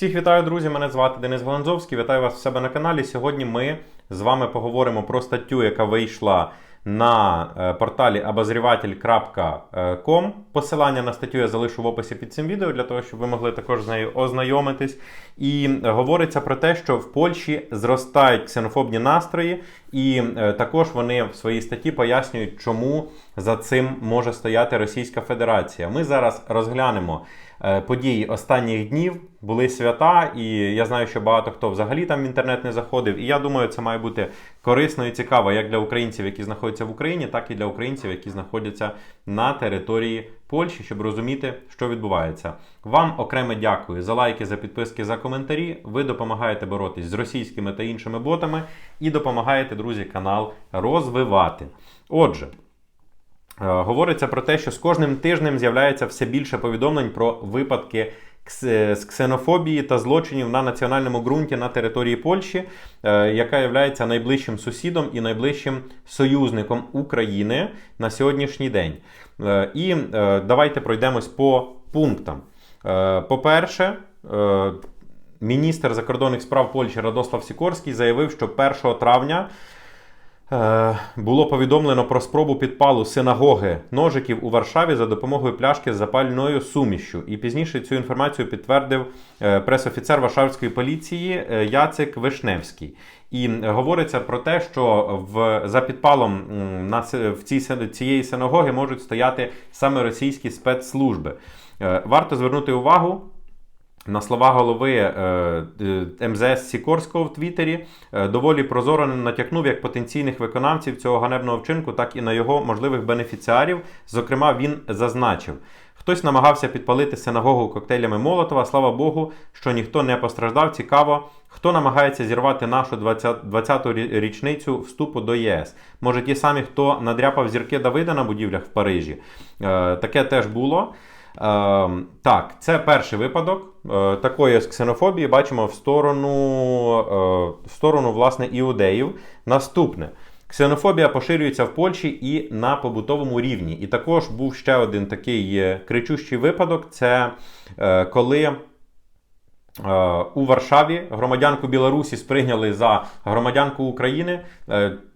Всіх вітаю, друзі! Мене звати Денис Галанзовський. Вітаю вас у себе на каналі. Сьогодні ми з вами поговоримо про статтю, яка вийшла на е, порталі обозріватель.com. Посилання на статтю я залишу в описі під цим відео для того, щоб ви могли також з нею ознайомитись. І говориться про те, що в Польщі зростають ксенофобні настрої, і е, також вони в своїй статті пояснюють, чому за цим може стояти Російська Федерація. Ми зараз розглянемо. Е, події останніх днів були свята, і я знаю, що багато хто взагалі там в інтернет не заходив. І я думаю, це має бути корисно і цікаво як для українців, які знаходяться в Україні, так і для українців, які знаходяться на території Польщі, щоб розуміти, що відбувається. Вам окреме дякую за лайки, за підписки, за коментарі. Ви допомагаєте боротись з російськими та іншими ботами і допомагаєте, друзі, канал розвивати. Отже. Е, говориться про те, що з кожним тижнем з'являється все більше повідомлень про випадки з ксенофобії та злочинів на національному ґрунті на території Польщі, е, яка є найближчим сусідом і найближчим союзником України на сьогоднішній день. Е, і давайте пройдемось по пунктам. По-перше, міністр закордонних справ Польщі Радослав Сікорський заявив, що 1 травня. Е, було повідомлено про спробу підпалу синагоги ножиків у Варшаві за допомогою пляшки з запальною сумішю. І пізніше цю інформацію підтвердив е, пресофіцер Варшавської поліції е, Яцик Вишневський. І говориться про те, що в за підпалом на в цій цієї синагоги можуть стояти саме російські спецслужби. Варто звернути увагу. На слова голови е, е, МЗС Сікорського в Твіттері е, доволі прозоро натякнув як потенційних виконавців цього ганебного вчинку, так і на його можливих бенефіціарів. Зокрема, він зазначив, хтось намагався підпалити синагогу коктейлями Молотова. Слава Богу, що ніхто не постраждав. Цікаво, хто намагається зірвати нашу 20-ту річницю вступу до єС. Може, ті самі, хто надряпав зірки Давида на будівлях в Парижі. Таке теж було. Ем, так, це перший випадок е, такої ксенофобії бачимо в сторону е, в сторону власне, іудеїв. Наступне. Ксенофобія поширюється в Польщі і на побутовому рівні. І також був ще один такий е, кричущий випадок: це коли у Варшаві громадянку Білорусі сприйняли за громадянку України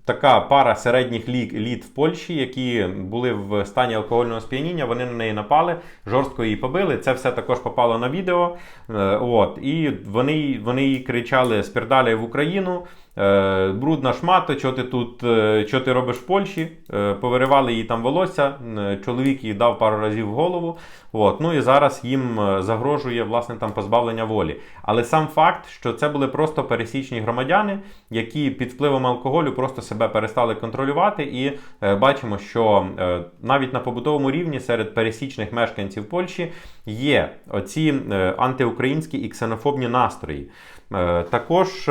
така пара середніх літ в Польщі, які були в стані алкогольного сп'яніння, вони на неї напали, жорстко її побили. Це все також попало на відео. Е, от, І вони вони їй кричали Спірдалі в Україну. Е, брудна шмата, що ти тут, е, що ти робиш в Польщі, повиривали їй там волосся, чоловік їй дав пару разів в голову. От. Ну і зараз їм загрожує власне там позбавлення волі. Але сам факт, що це були просто пересічні громадяни, які під впливом алкоголю просто себе перестали контролювати, і е, бачимо, що е, навіть на побутовому рівні серед пересічних мешканців Польщі є оці е, антиукраїнські і ксенофобні настрої. Також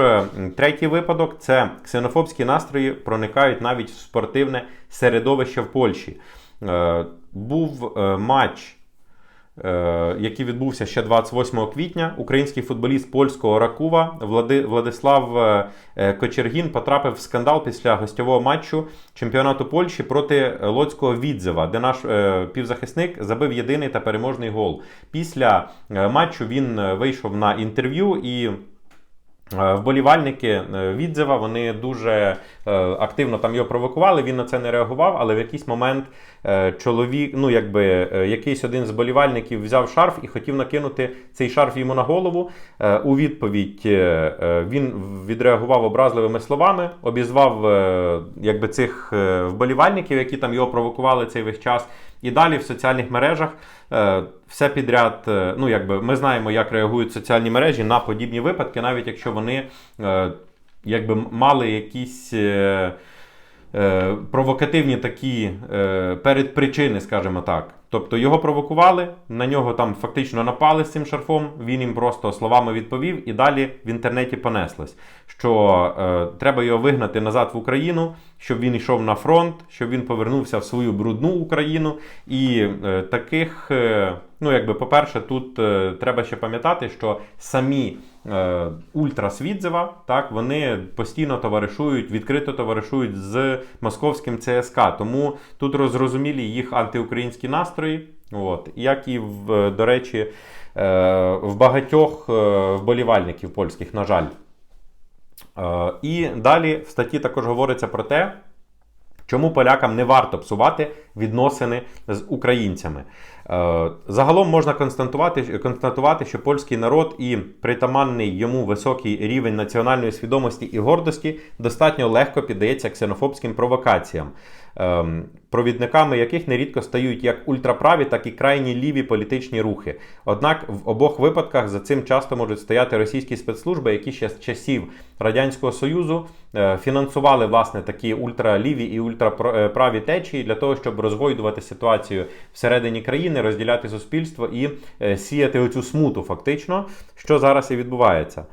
третій випадок це ксенофобські настрої проникають навіть в спортивне середовище в Польщі. Був матч Е, який відбувся ще 28 квітня, український футболіст польського Ракува Владислав е, е, Кочергін потрапив в скандал після гостьового матчу чемпіонату Польщі проти Лоцького Відзева, де наш півзахисник забив єдиний та переможний гол. Після матчу він вийшов на інтерв'ю і. Е, вболівальники е, відзива вони дуже е, активно там його провокували. Він на це не реагував, але в якийсь момент чоловік, ну якби якийсь один з болівальників взяв шарф і хотів накинути цей шарф йому на голову. У відповідь він відреагував образливими словами, обізвав якби цих вболівальників, які там його провокували цей весь час. І далі в соціальних мережах все підряд. Е, ну якби ми знаємо, як реагують соціальні мережі на подібні випадки, навіть якщо вони е, якби мали якісь. Е, провокативні такі передпричини, скажімо так. Тобто його провокували, на нього там фактично напали з цим шарфом, він їм просто словами відповів, і далі в інтернеті понеслось, що е, треба його вигнати назад в Україну, щоб він йшов на фронт, щоб він повернувся в свою брудну Україну. І е, таких, е, ну якби, по-перше, тут е, треба ще пам'ятати, що самі. Ультрасвідзева, так, вони постійно товаришують, відкрито товаришують з московським ЦСК. Тому тут розрозумілі їх антиукраїнські настрої. От, Як і, в, до речі, в багатьох вболівальників польських, на жаль. Е, І далі в статті також говориться про те, чому полякам не варто псувати відносини з українцями. Е, Загалом можна констатувати, констатувати, що польський народ і притаманний йому високий рівень національної свідомості і гордості достатньо легко піддається ксенофобським провокаціям, ем, провідниками яких нерідко стають як ультраправі, так і крайні ліві політичні рухи. Однак в обох випадках за цим часто можуть стояти російські спецслужби, які ще з часів Радянського Союзу е, фінансували власне такі ультраліві і ультраправі течії для того, щоб розгойдувати ситуацію всередині країни, розділяти суспільство і е, сіяти оцю смуту, фактично, що зараз і відбувається.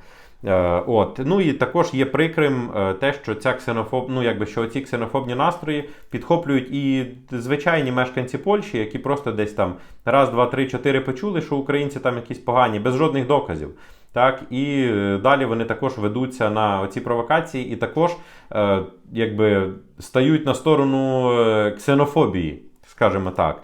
Е, От, ну і також є прикрим е, те, що ця ксенофоб, ну якби що ці ксенофобні настрої підхоплюють і звичайні мешканці Польщі, які просто десь там раз, два, три, чотири почули, що українці там якісь погані, без жодних доказів. Так, і далі вони також ведуться на ці провокації, і також е, якби стають на сторону ксенофобії, скажімо так.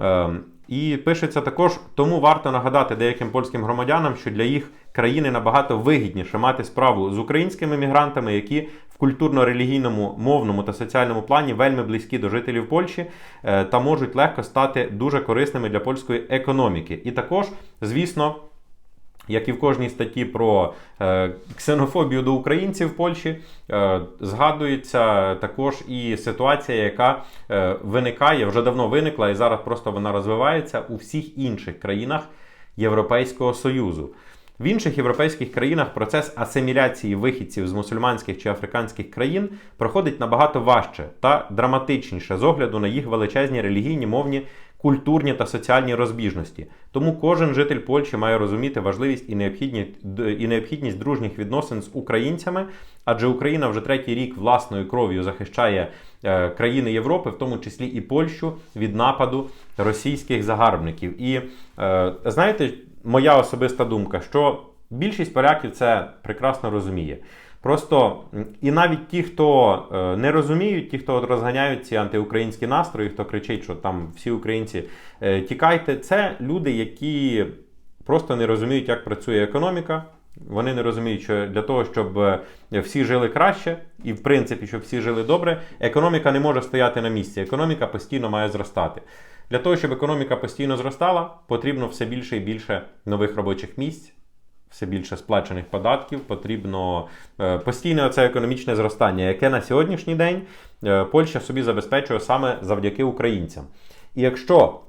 Е, і пишеться також, тому варто нагадати деяким польським громадянам, що для їх країни набагато вигідніше мати справу з українськими мігрантами, які в культурно-релігійному, мовному та соціальному плані вельми близькі до жителів Польщі е, та можуть легко стати дуже корисними для польської економіки. І також, звісно. Як і в кожній статті про е, ксенофобію до українців в Польщі, е, згадується також і ситуація, яка е, виникає, вже давно виникла, і зараз просто вона розвивається у всіх інших країнах Європейського Союзу. В інших європейських країнах процес асиміляції вихідців з мусульманських чи африканських країн проходить набагато важче та драматичніше з огляду на їх величезні релігійні, мовні, культурні та соціальні розбіжності. Тому кожен житель Польщі має розуміти важливість і необхідність, і необхідність дружніх відносин з українцями, адже Україна вже третій рік власною кров'ю захищає е, країни Європи, в тому числі і Польщу, від нападу російських загарбників. І е, знаєте, моя особиста думка, що більшість поляків це прекрасно розуміє. Просто і навіть ті, хто е, не розуміють, ті, хто от розганяють ці антиукраїнські настрої, хто кричить, що там всі українці е, тікайте, це люди, які просто не розуміють, як працює економіка. Вони не розуміють, що для того, щоб е, всі жили краще, і в принципі, щоб всі жили добре, економіка не може стояти на місці. Економіка постійно має зростати. Для того, щоб економіка постійно зростала, потрібно все більше і більше нових робочих місць, все більше сплачених податків, потрібно е, постійне це економічне зростання, яке на сьогоднішній день е, Польща собі забезпечує саме завдяки українцям. І якщо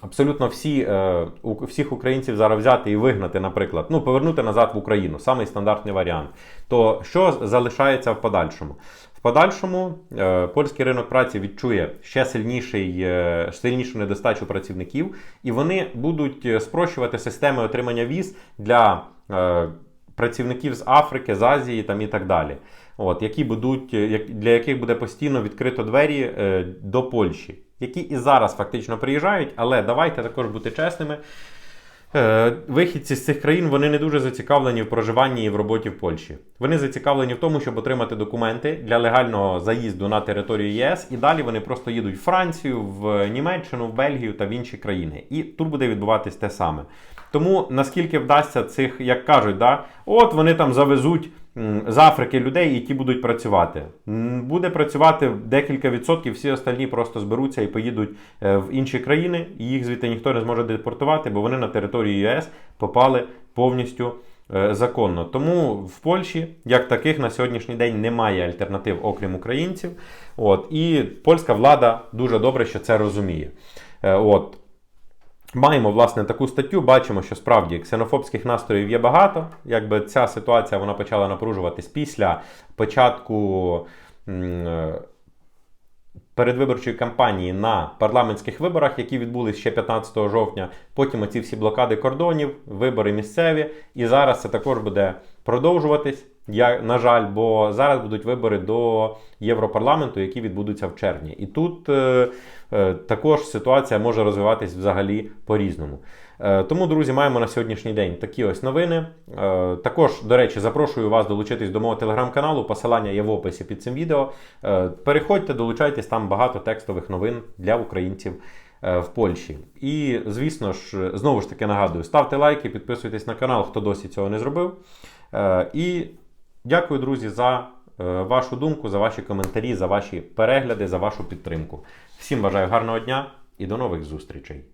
абсолютно всі, е, всіх українців зараз взяти і вигнати, наприклад, ну, повернути назад в Україну, самий стандартний варіант, то що залишається в подальшому? В подальшому е, польський ринок праці відчує ще сильніший, е, сильнішу недостачу працівників, і вони будуть е, спрощувати системи отримання віз для працівників з Африки, з Азії там і так далі. От, які будуть, Для яких буде постійно відкрито двері до Польщі, які і зараз фактично приїжджають, але давайте також бути чесними. Е, вихідці з цих країн вони не дуже зацікавлені в проживанні і в роботі в Польщі. Вони зацікавлені в тому, щоб отримати документи для легального заїзду на територію ЄС, і далі вони просто їдуть в Францію, в Німеччину, в Бельгію та в інші країни. І тут буде відбуватись те саме. Тому наскільки вдасться цих, як кажуть, да, от вони там завезуть з Африки людей, які будуть працювати. Буде працювати декілька відсотків, всі остальні просто зберуться і поїдуть е, в інші країни, і їх звідти ніхто не зможе депортувати, бо вони на територію ЄС попали повністю е, законно. Тому в Польщі, як таких, на сьогоднішній день немає альтернатив, окрім українців. От, І польська влада дуже добре, що це розуміє. Е, от. Маємо власне таку статтю, бачимо, що справді ксенофобських настроїв є багато. Якби ця ситуація вона почала напружуватись після початку е, передвиборчої кампанії на парламентських виборах, які відбулись ще 15 жовтня. Потім оці всі блокади кордонів, вибори місцеві. І зараз це також буде продовжуватись. Я, На жаль, бо зараз будуть вибори до Європарламенту, які відбудуться в червні. І тут е, е, також ситуація може розвиватись взагалі по-різному. Е, тому, друзі, маємо на сьогоднішній день такі ось новини. Е, також, до речі, запрошую вас долучитись до мого телеграм-каналу. Посилання є в описі під цим відео. Е, переходьте, долучайтесь, там багато текстових новин для українців е, в Польщі. І, звісно ж, знову ж таки нагадую, ставте лайки, підписуйтесь на канал, хто досі цього не зробив. Е, І дякую, друзі, за е, вашу думку, за ваші коментарі, за ваші перегляди, за вашу підтримку. Всім бажаю гарного дня і до нових зустрічей!